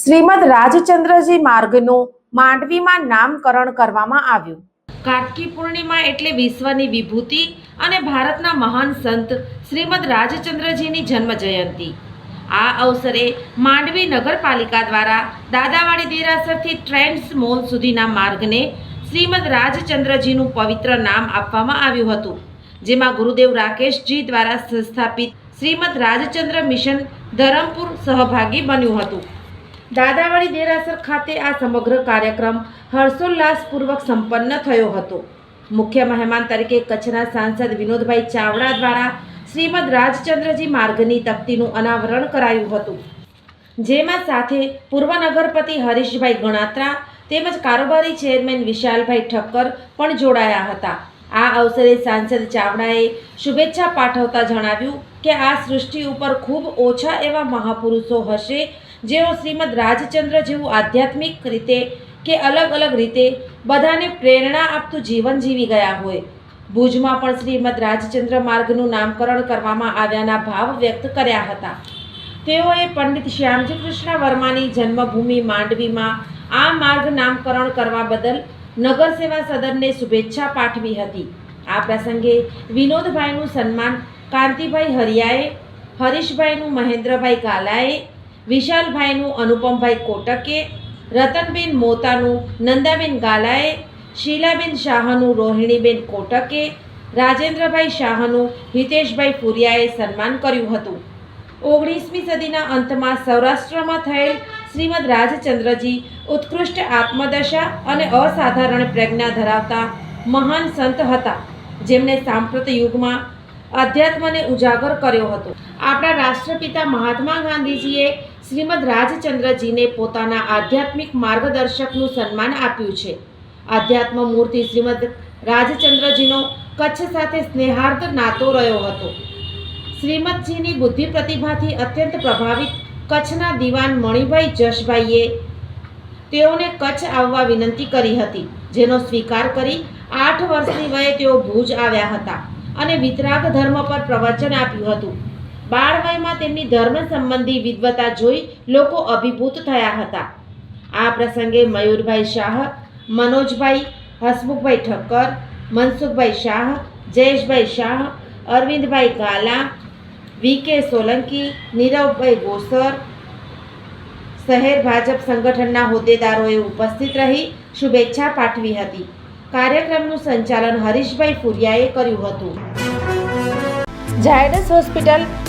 Shrimad Rajchandraji માર્ગનું માંડવીમાં નામકરણ કરવામાં આવ્યું. કાર્તિકી પૂર્ણિમા એટલે વિશ્વની વિભૂતિ અને ભારતના મહાન સંત શ્રીમદ રાજચંદ્રજીની જન્મ જયંતિ. આ અવસરે માંડવી નગરપાલિકા દ્વારા દાદાવાડી દેરાસરથી ટ્રેન્ડ્સ મોલ સુધીના માર્ગને શ્રીમદ રાજચંદ્રજીનું પવિત્ર નામ આપવામાં આવ્યું હતું, જેમાં ગુરુદેવ રાકેશજી દ્વારા સંસ્થાપિત શ્રીમદ રાજચંદ્ર મિશન ધરમપુર સહભાગી બન્યું હતું. દાદાવાડી દેરાસર ખાતે આ સમગ્ર કાર્યક્રમ હર્ષોલ્લાસપૂર્વક સંપન્ન થયો હતો. મુખ્ય મહેમાન તરીકે કચ્છના સાંસદ વિનોદભાઈ ચાવડા દ્વારા શ્રીમદ રાજચંદ્રજી માર્ગની તકતીનું અનાવરણ કરાયું હતું. જેમાં સાથે પૂર્વ નગરપતિ હરીશભાઈ ગણાત્રા તેમજ કારોબારી ચેરમેન વિશાલભાઈ ઠક્કર પણ જોડાયા હતા. આ અવસરે સાંસદ ચાવડાએ શુભેચ્છા પાઠવતા જણાવ્યું કે આ સૃષ્ટિ ઉપર ખૂબ ઓછા એવા મહાપુરુષો હશે જેઓ શ્રીમદ રાજચંદ્ર જેવું આધ્યાત્મિક રીતે કે અલગ અલગ રીતે બધાને પ્રેરણા આપતું જીવન જીવી ગયા હોય. ભુજમાં પણ શ્રીમદ રાજચંદ્ર માર્ગનું નામકરણ કરવામાં આવ્યાના ભાવ વ્યક્ત કર્યા હતા. તેઓએ પંડિત શ્યામજી કૃષ્ણ વર્માની જન્મભૂમિ માંડવીમાં આ માર્ગ નામકરણ કરવા બદલ નગર સેવા સદનને શુભેચ્છા પાઠવી હતી. આ પ્રસંગે વિનોદભાઈનું સન્માન કાંતિભાઈ હરિયાએ, હરીશભાઈનું મહેન્દ્રભાઈ ગાલાએ વિશાલભાઈનું, અનુપમભાઈ કોટકે, રતનબેન મોતાનું, નંદાબેન ગાલાએ, શીલાબેન શાહનું, રોહિણીબેન કોટકે, રાજેન્દ્રભાઈ શાહનું, હિતેશભાઈ પુરિયાએ સન્માન કર્યું હતું. ઓગણીસમી સદીના અંતમાં સૌરાષ્ટ્રમાં થયેલ શ્રીમદ રાજચંદ્રજી ઉત્કૃષ્ટ આત્મદશા અને અસાધારણ પ્રજ્ઞા ધરાવતા મહાન સંત હતા, જેમણે સાંપ્રત યુગમાં અધ્યાત્મને ઉજાગર કર્યો હતો. આપણા રાષ્ટ્રપિતા મહાત્મા ગાંધીજીએ શ્રીમદ રાજચંદ્રજીને પોતાના આધ્યાત્મિક માર્ગદર્શકનું સન્માન આપ્યું છે. આધ્યાત્મ મૂર્તિ શ્રીમદ રાજચંદ્રજીનો કચ્છ સાથે સ્નેહાર્થ નાતો રહ્યો હતો. શ્રીમદજીની બુદ્ધિ પ્રતિભાથી અત્યંત પ્રભાવિત કચ્છના દિવાન મણિભાઈ જશભાઈએ તેઓને કચ્છ આવવા વિનંતી કરી હતી, જેનો સ્વીકાર કરી આઠ વર્ષની વયે તેઓ ભુજ આવ્યા હતા અને વિતરાગ ધર્મ પર પ્રવચન આપ્યું હતું. બાળ વયમાં તેમની ધર્મ સંબંધી વિદ્વતા જોઈ લોકો અભિભૂત થયા હતા. આ પ્રસંગે મયુરભાઈ શાહ, મનોજભાઈ હસમુખભાઈ ઠક્કર, મનસુખભાઈ શાહ, જયેશભાઈ શાહ, અરવિંદભાઈ ગાલા, વી કે સોલંકી, નીરવભાઈ ગોસર શહેર ભાજપ સંગઠનના હોદ્દેદારોએ ઉપસ્થિત રહી શુભેચ્છા પાઠવી હતી. કાર્યક્રમનું સંચાલન હરીશભાઈ ફુરિયાએ કર્યું હતું. ઝાયડસ હોસ્પિટલ